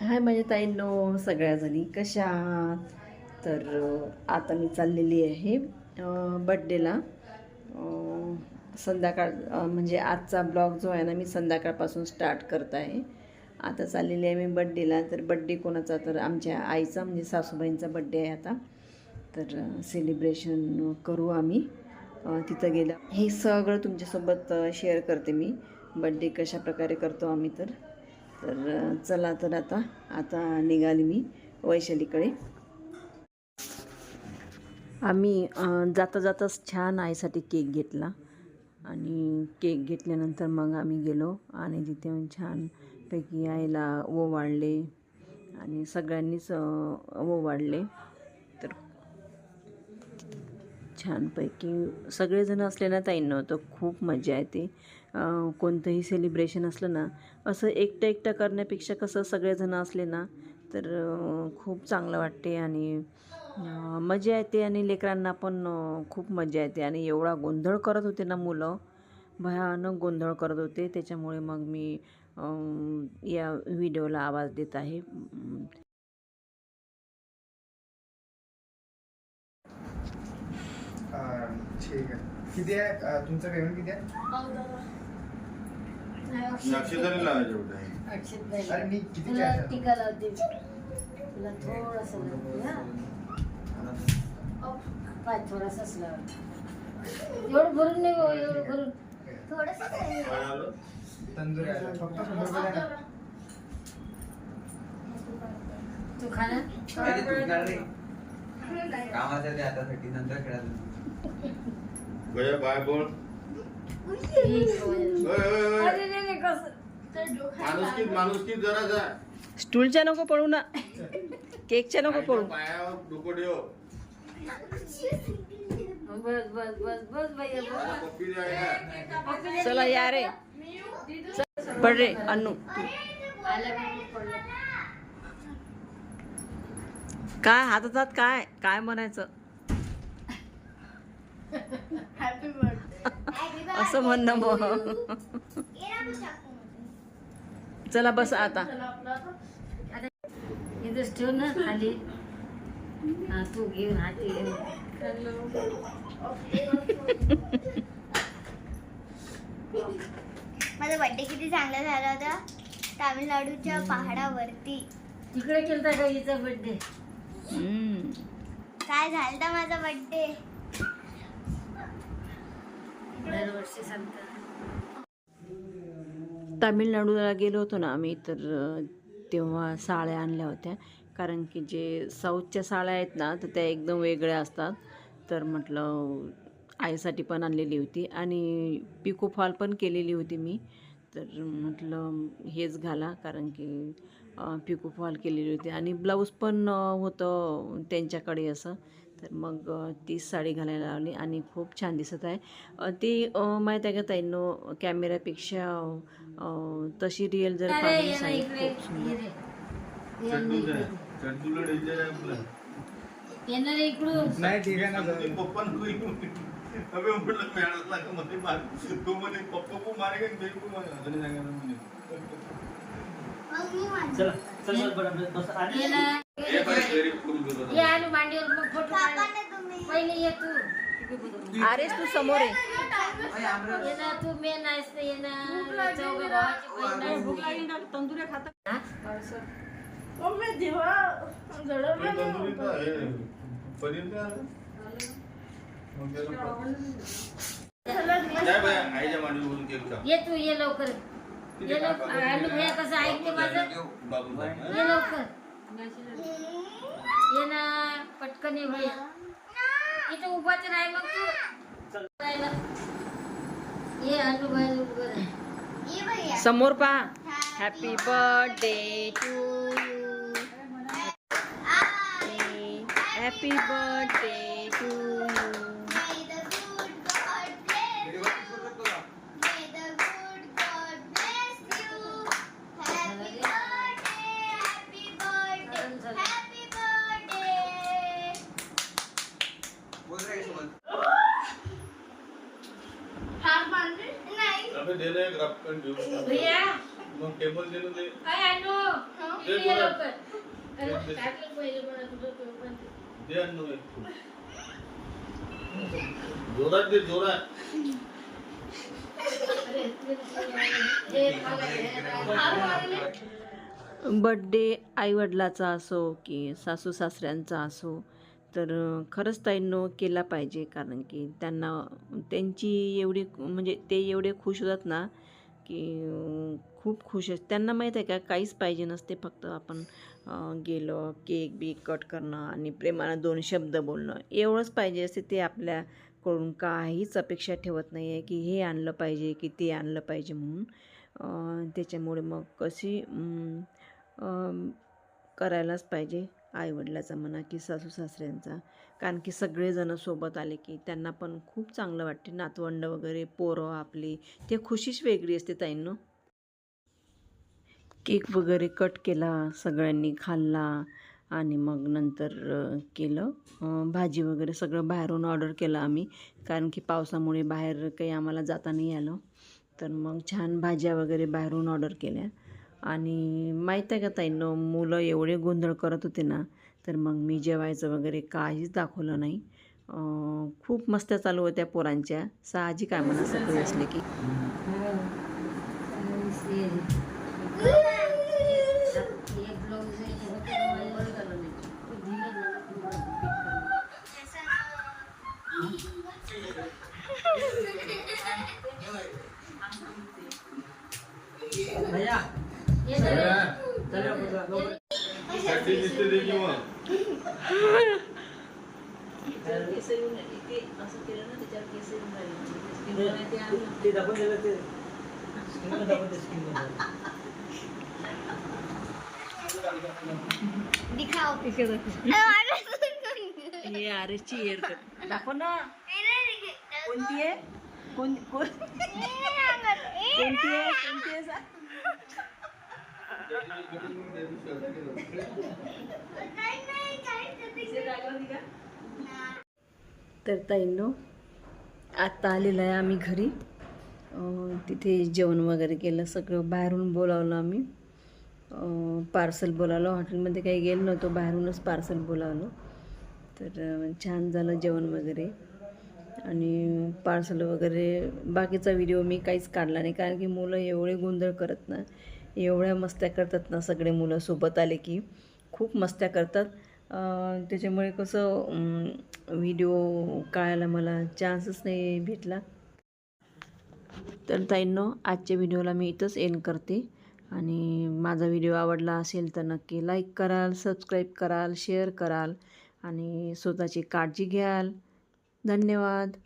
हाय माझ्या ताईंनो सगळ्याजणी. कशा तर आता मी चाललेली आहे बड्डेला संध्याकाळ म्हणजे आजचा ब्लॉग जो आहे ना मी संध्याकाळपासून स्टार्ट करत आहे. आता चाललेली आहे मी बड्डेला तर बड्डे कोणाचा? तर आमच्या आईचा म्हणजे सासूबाईंचा बड्डे आहे आता. तर सेलिब्रेशन करू आम्ही. तिथं गेलं हे सगळं तुमच्यासोबत शेअर करते मी. बड्डे कशा प्रकारे करतो आम्ही तर. तर चला तर आता आता निघाली मी वैशालीकडे. आम्ही जाता जाताच छान आईसाठी केक घेतला. आणि केक घेतल्यानंतर मग आम्ही गेलो आणि तिथे छानपैकी आईला ओवाळले आणि सगळ्यांनीच ओवाळले तर छानपैकी सगळेजण असले ना ताईंना तर खूप मजा येते. कोणतंही सेलिब्रेशन असलं ना असं एकटं एकटं करण्यापेक्षा कसं सगळेजण असले ना तर खूप चांगलं वाटते आणि मजा येते आणि लेकरांना पण खूप मजा येते. आणि एवढा गोंधळ करत होते ना मुलं भयानक गोंधळ करत होते. त्याच्यामुळे मग मी या व्हिडिओला आवाज देत आहे. ठीक आहे. किती आहे? तुमचं पेमेंट किती आहे? अक्षताने लावायचे होते अरे मी किती तुला? टीका लावते. तुला थोडस लावते हा. पाय थोडासाच लाव एवढं भरून नाही हो, एवढं भरून. काय आलं? तंदुरी आहे फक्त शंभर रुपये द्या ना. तू खाना अरे तू काय रे? कामाचं ते आतासाठी नंतर खेळायला गया बाय बोल. माणुसकीत माणुसकीत जरा जा. स्टूलच्या नको पळू ना. केकच्या नको पळू. आईच्या पायावर डोकं ठेव बस बस बस बस भैया मला बस पप्पी द्यायला चला या रे. पड रे अन्नू काय हातात हात काय? काय म्हणायचं? असं म्हणणं मग चला बस आता. इथंच ठेव ना खाली. हा तू घेऊन हाती घेऊन. माझा बर्थडे किती चांगला झाला होता? तामिळनाडूच्या पहाडावरती. तिकडे केलता का हिचा बर्थडे हम्म. काय झालता माझा बर्थडे दरवर्षी सांगतात. तामिळनाडूला गेलो होतो ना आम्ही तर तेव्हा साड्या आणल्या होत्या. कारण की जे साऊथच्या साड्या आहेत ना तर त्या एकदम वेगळ्या असतात. तर म्हटलं आईसाठी पण आणलेली होती. आणि पिको फॉल पण केलेली होती मी. तर म्हटलं हेच घाला. कारण की पिको फॉल केलेली होती. आणि ब्लाऊज पण होतं त्यांच्याकडे असं. तर मग तीच साडी घालायला लावली आणि खूप छान दिसत आहे ती माहीत आहे का ताईंनो कॅमेऱ्यापेक्षा तशी रिअल जर खूप सुंदर ये रे. ये ना चड्डूचं इकडे. आहे. चड्डूला डेंजर आहे आपलं ये ना रे इकडून नाही ठीक आहे ना सांगते, पप्पा नको येऊ. अबे म्हटलं मॅडम लागा मध्ये मार तो म्हणे पप्पा को मारेगा की मेरे को मारेगा असं नाही सांगायचं म्हणे. ये ना हे बाई घरी आलू मांडीवर मग फोटो काढ. पापांना तुम्ही पहिले ये तू. अरेच तू समोर आहे ये ना तू मेन आहेस ना ये ना. चौघे भावाची बहीण आहेस ना. तंदुरीचं आहे. पनीर काय आलं? मग त्याला जाय बाया, आईच्या मांडीवर बसून केक खा. ये तू ये लवकर. ये लवकर. आलू भैया कसं ऐकते माझं बाबू. ये लवकर. ये ना पटकन ये भैया. इथे उभाच नाही मग तू ये अनु भाई उभं समोर पहा. Happy birthday to you happy birthday to अबे दे ना एक देऊ. भैया मग टेबल दे अनु ये. लवकर. अरे, टाकलं पहिले मला तुझं तो पण. दे अण्णू एक. जोरात दे जोरात अरे, हे हे. बड्डे आईवडिलाचा असो की सासू सासऱ्यांचा असो तर खरंच ताईंनो केला पाहिजे. कारण की त्यांना त्यांची एवढी म्हणजे ते एवढे खुश होतात ना की खूप खुश आहेत. त्यांना माहीत आहे का काहीच पाहिजे नसते फक्त आपण गेलो केक बी कट करणं आणि प्रेमानं दोन शब्द बोलणं. एवढंच पाहिजे असते ते आपल्याकडून. काहीच अपेक्षा ठेवत नाही आहे की हे आणलं पाहिजे की ते आणलं पाहिजे म्हणून. त्याच्यामुळे मग कशी करायलाच पाहिजे. आईवडिलाचा म्हणा की सासू सासऱ्यांचा कारण की सगळेजणं सोबत आले की त्यांना पण खूप चांगलं वाटते. नातवंड वगैरे पोरं आपली ते खुशीच वेगळी असते ताईंनो. केक वगैरे कट केला सगळ्यांनी खाल्ला आणि मग नंतर केलं. भाजी वगैरे सगळं बाहेरून ऑर्डर केलं आम्ही. कारण की पावसामुळे बाहेर काही आम्हाला जाता नाही आलं. तर मग छान भाज्या वगैरे बाहेरून ऑर्डर केल्या. आणि माहीत आहे का ताईंनो मुलं एवढे गोंधळ करत होते ना तर मग मी जेवायचं वगैरे काहीच दाखवलं नाही. खूप मस्त्या चालू होत्या पोरांच्या. साहजिक आहे म्हणा सगळे असले की. एक ब्लाऊज आहे, ते होतं ना, मला बरं झालं नाही. ते दिलं ना, तुम्हाला पिक करून. ये जरा. साठी दिसते दे की मग दिखाओ हे आरेची हेअर कट दाखव ना कोणती आहे कोण कोण कोणती आहे कोणती आहे सांग? तर ताईंनो आत्ता आलेलं आहे आम्ही घरी. तिथे जेवण वगैरे केलं सगळं बाहेरून बोलावलं आम्ही. पार्सल बोलावलं हॉटेलमध्ये काही गेलो नव्हतो बाहेरूनच पार्सल बोलावलं. तर छान झालं जेवण वगैरे. आणि पार्सल वगैरे बाकीचा व्हिडिओ मी काहीच काढला नाही कारण की मुलं एवढे गोंधळ करत ना. एवढ्या मस्त्या करतात ना सगळे मुलं सोबत आले की. खूप मस्त्या करतात. त्याच्यामुळे कसं व्हिडिओ काढायला मला चान्सच नाही भेटला. तर ताईंनो आजच्या व्हिडिओला मी इथंच एंड करते. आणि माझा व्हिडिओ आवडला असेल तर नक्की लाईक कराल सबस्क्राईब कराल शेअर कराल. आणि स्वतःची काळजी घ्याल. धन्यवाद.